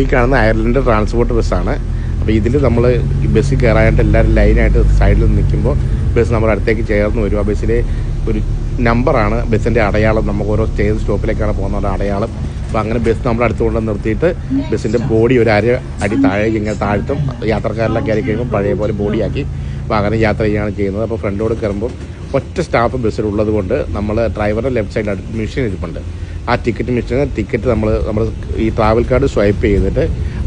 ഈ കാണുന്ന Ireland transport ബസ്സാണ് അപ്പോൾ ഇതിൽ നമ്മൾ ബസ്സിൽ കയറാനായിട്ട് എല്ലാവരും ലൈനായിട്ട് സൈഡിൽ നിൽക്കുമ്പോൾ ബസ് നമ്മുടെ അടുത്തേക്ക് ചേർന്ന് വരും. ആ ബസ്സിലെ ഒരു നമ്പറാണ് ബസ്സിന്റെ അടയാളം നമുക്ക് ഓരോ സ്റ്റേജ് സ്റ്റോപ്പിലേക്കാണ് പോകുന്ന അടയാളം. അപ്പോൾ അങ്ങനെ ബസ് നമ്മുടെ അടുത്ത് കൊണ്ട് നിർത്തിയിട്ട് ബസ്സിന്റെ ബോഡി ഒരു അര അടി താഴേക്ക് ഇങ്ങനെ താഴ്ത്തും. യാത്രക്കാരെല്ലാം കയറി കഴിയുമ്പോൾ പഴയ പോലെ ബോഡിയാക്കി അപ്പോൾ അങ്ങനെ യാത്ര ചെയ്യുകയാണ് ചെയ്യുന്നത്. അപ്പോൾ ഫ്രണ്ടോട് കയറുമ്പോൾ ഒറ്റ സ്റ്റാഫ് ബസ്സിലുള്ളത് കൊണ്ട് നമ്മൾ ഡ്രൈവറുടെ ലെഫ്റ്റ് സൈഡിൽ അടുത്ത് മെഷീൻ ഇരിപ്പുണ്ട്. ആ ടിക്കറ്റ് മെഷീൻ ടിക്കറ്റ് നമ്മൾ നമ്മൾ ഈ ട്രാവൽ കാർഡ് സ്വൈപ്പ് ചെയ്തിട്ട്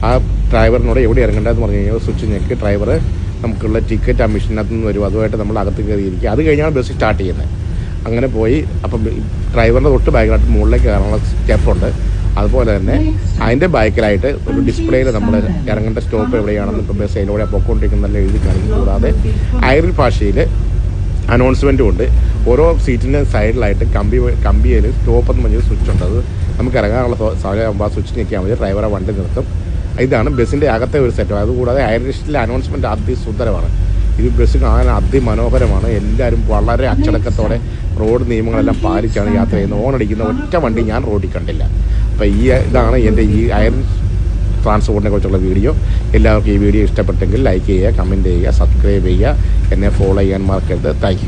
ആ ഡ്രൈവറിനോട് എവിടെ ഇറങ്ങേണ്ടതെന്ന് പറഞ്ഞു കഴിഞ്ഞാൽ സ്വിച്ച് ഞെക്കി ഡ്രൈവർ നമുക്കുള്ള ടിക്കറ്റ് ആ മെഷീനകത്ത് നിന്ന് വരും. അതുമായിട്ട് നമ്മൾ അകത്ത് കയറിയിരിക്കുക അത് കഴിഞ്ഞാണ് ബസ് സ്റ്റാർട്ട് ചെയ്യുന്നത്. അങ്ങനെ പോയി. അപ്പം ഡ്രൈവറിന്റെ തൊട്ട് ബാക്കിലായിട്ട് മുകളിലേക്ക് കയറാനുള്ള സ്റ്റെപ്പുണ്ട് അതുപോലെ തന്നെ അതിന്റെ ബാക്കിലായിട്ട് ഒരു ഡിസ്പ്ലേയിൽ നമ്മൾ ഇറങ്ങേണ്ട സ്റ്റോപ്പ് എവിടെയാണെന്ന് ഇപ്പോൾ ബസ് അതിലൂടെ പൊക്കോണ്ടിരിക്കുന്നതെല്ലാം എഴുതി കാണിക്കും കൂടാതെ അയറിൽ ഭാഷയിൽ അനൗൺസ്മെന്റും ഉണ്ട്. ഓരോ സീറ്റിന്റെ സൈഡിലായിട്ട് കമ്പി കമ്പിയിൽ സ്റ്റോപ്പ് എന്ന് പറഞ്ഞൊരു സ്വിച്ച് ഉണ്ട്. അത് നമുക്ക് ഇറങ്ങാനുള്ള സമയമാകുമ്പോൾ ആ സ്വിച്ച് ഞെക്കിയാൽ മതി. ഡ്രൈവറെ വണ്ടി നിർത്തും. ഇതാണ് ബസ്സിന്റെ അകത്തെ ഒരു സെറ്റ് അതുകൂടാതെ ഐറിഷിലെ അനൗൺസ്മെന്റ് അതിസുന്ദരമാണ്. ഇത് ബസ് കാണാൻ അതിമനോഹരമാണ്. എല്ലാവരും വളരെ അച്ചടക്കത്തോടെ റോഡ് നിയമങ്ങളെല്ലാം പാലിച്ചാണ് യാത്ര ചെയ്യുന്നത്. ഓണടിക്കുന്ന ഒറ്റ വണ്ടി ഞാൻ റോഡിൽ കണ്ടില്ല. അപ്പോൾ ഈ ഇതാണ് എന്റെ ഈ അയർൻ ട്രാൻസ്പോർട്ടിനെ കുറിച്ചുള്ള വീഡിയോ. എല്ലാവർക്കും ഈ വീഡിയോ ഇഷ്ടപ്പെട്ടെങ്കിൽ ലൈക്ക് ചെയ്യുക കമന്റ് ചെയ്യുക സബ്സ്ക്രൈബ് ചെയ്യുക. എന്നെ ഫോളോ ചെയ്യാൻ മറക്കരുത്. താങ്ക്